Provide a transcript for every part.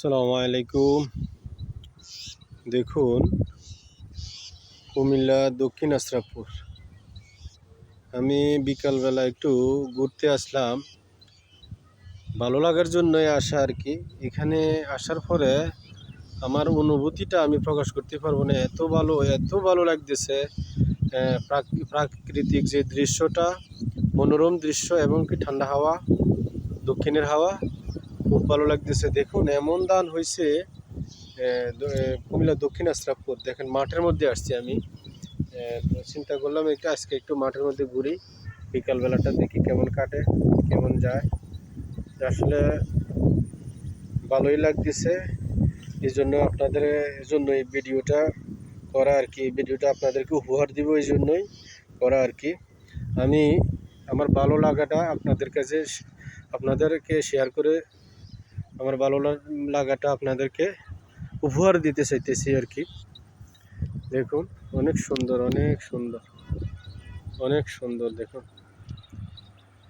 সালামু আলাইকুম। দেখুন, কুমিল্লা দক্ষিণ আশরাফপুর। আমি বিকালবেলা একটু ঘুরতে আসলাম। ভালো লাগার জন্যই আসা আর কি। এখানে আসার পরে আমার অনুভূতিটা আমি প্রকাশ করতে পারব না। এত ভালো এত ভালো লাগতেছে প্রাকৃতিক যে দৃশ্যটা, মনোরম দৃশ্য এবং কি ঠান্ডা হাওয়া, দক্ষিণের হাওয়া খুব ভালো লাগতেছে। দেখুন, এমন দান হয়েছে কুমিল্লা দক্ষিণ আশরাফপুর, দেখেন মাঠের মধ্যে আসছি আমি। চিন্তা করলাম একটু আজকে একটু মাঠের মধ্যে ঘুরি, বিকালবেলাটা দেখি কেমন কাটে, কেমন যায়। আসলে ভালোই লাগতেছে এই জন্য আপনাদের জন্য এই ভিডিওটা করা আর কি ভিডিওটা আপনাদেরকে উপহার দিব এই জন্যই করা আর কি। আমি, আমার ভালো লাগাটা আপনাদের কাছে, আপনাদেরকে শেয়ার করে আমার ভালো লাগাটা আপনাদেরকে উপহার দিতে চাইতেছি আর কি। দেখুন, অনেক সুন্দর অনেক সুন্দর অনেক সুন্দর, দেখুন।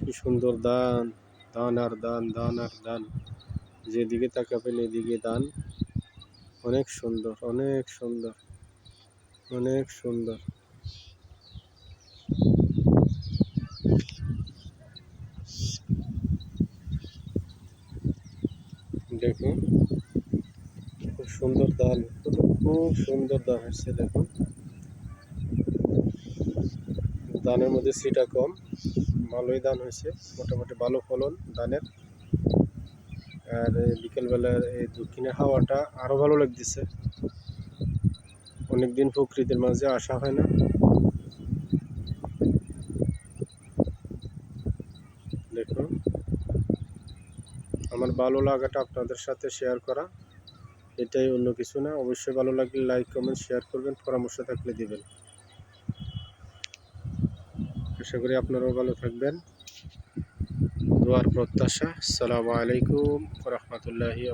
কি সুন্দর দান দান আর দান দান আর দান। যেদিকে তাকাবেন এদিকে দান। অনেক সুন্দর অনেক সুন্দর অনেক সুন্দর। দেখুন। খুব সুন্দর দান খুব সুন্দর দান হচ্ছে দেখুন। দানের মধ্যে সিটা কম, ভালোই দান হয়েছে, মোটামুটি ভালো ফলন দানের আর বিকেলবেলার এই দক্ষিণের হাওয়াটা আরও ভালো লাগতেছে। অনেকদিন প্রকৃতির মাঝে আসা হয় না দেখুন আমার ভালো লাগাটা আপনাদের সাথে শেয়ার করা। এটাই অন্য কিছু না। অবশ্যই ভালো লাগলে লাইক কমেন্ট শেয়ার করবেন, পরামর্শ থাকলে দিবেন। আশা করি আপনারাও ভালো থাকবেন। দোয়ার প্রত্যাশা। আসসালামু আলাইকুম রহমতুল্লাহি